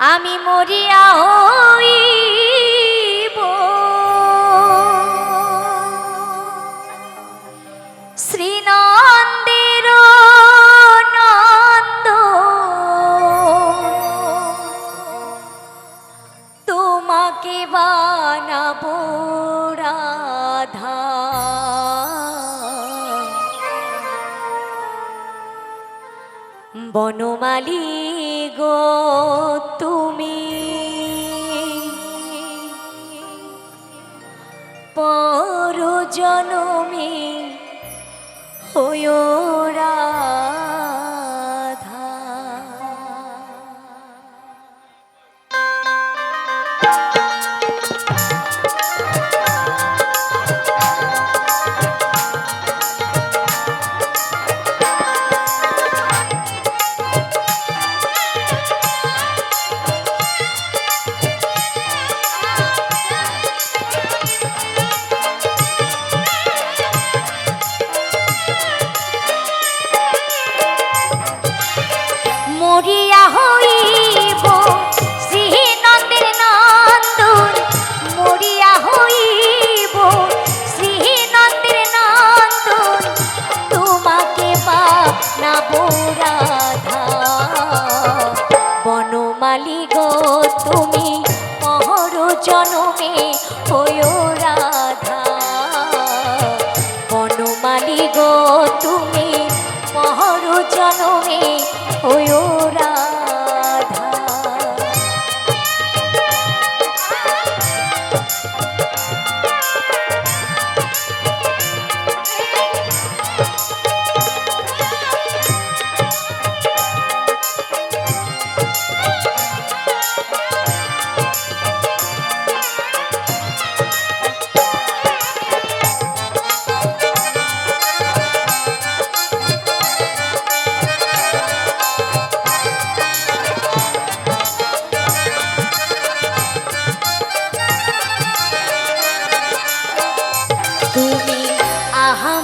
আমি মরিয়া হইব। শ্রীনন্দের নন্দ তোমাকে বানাবো রাধা। বনমালী জনমে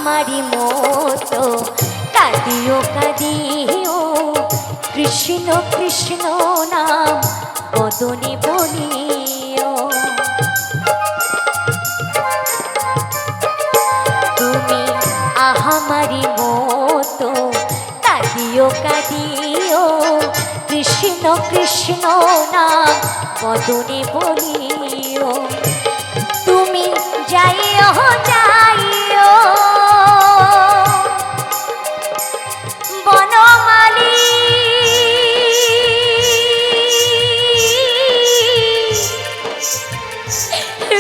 আহামারি মতো। কাঁদিও কাঁদিও, কৃষ্ণ কৃষ্ণ নাম, বদনে বলিও তুমি আহামারি মতো, কাঁদিও কাঁদিও, কৃষ্ণ কৃষ্ণ নাম, বদনে বলিও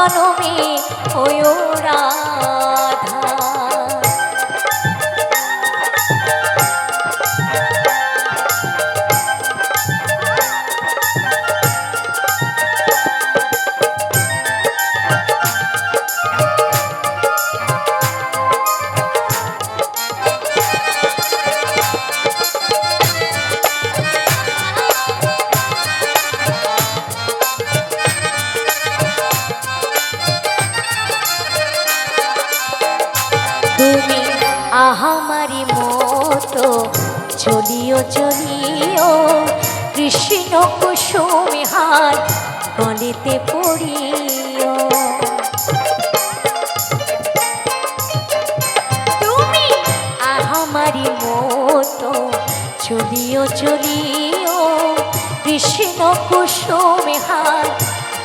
জনমে হইও মতো চলিও চলিও, কৃষ্ণ কুসুমি হার গলিতে পড়িও। তুমি আহামারি মতো চলিও চলিও, কৃষ্ণ কুসুমি হার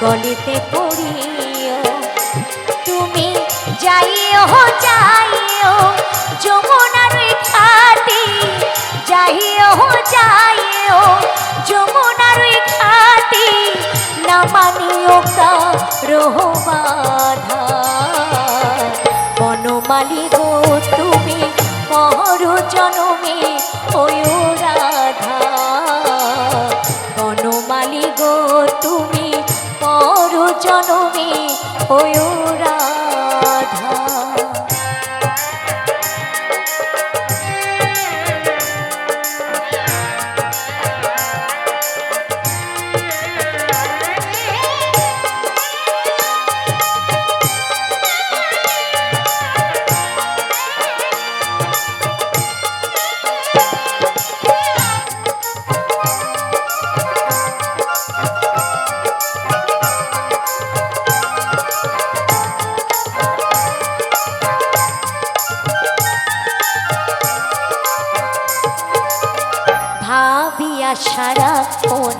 গলিতে পড়িও। তুমি যাইও যাইও যাইও যমুনার ঘাটে না মানিও রোহ বাধা গো, তুমি পর জনমে ওই রাধা বনমালী গো, তুমি পর জনমে ওই রাধা সারাক্ষণ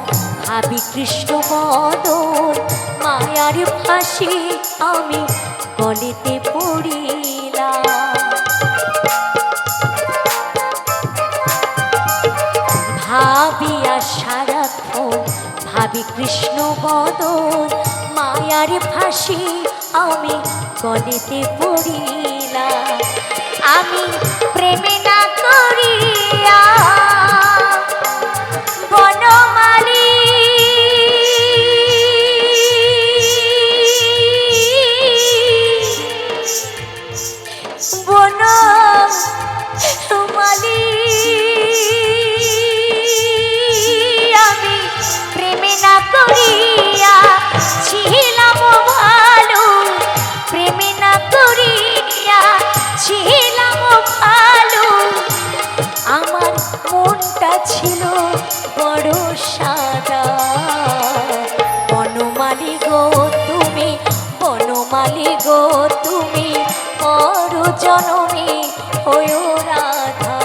ভাবি কৃষ্ণ বদন, মায়ার ফাঁসি আমি গলিতে পড়িলাম। ভাবিয়া সারাক্ষণ ভাবি কৃষ্ণ বদন, মায়ার ফাঁসি আমি গলিতে পড়িলাম। আমি প্রেমে না করিয়া গো তুমি পর জনমে ওই রাধা।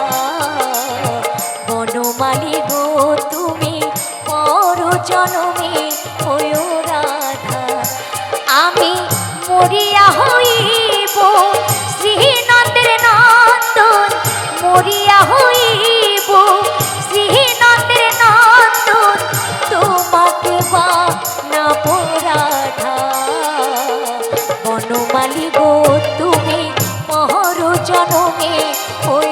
বনমালী গো তুমি পর জনমে ওই রাধা। আমি মরিয়া হইব শ্রীনন্দের নন্দন মরিয়া হইব গো তুমি পহর জনমে ওই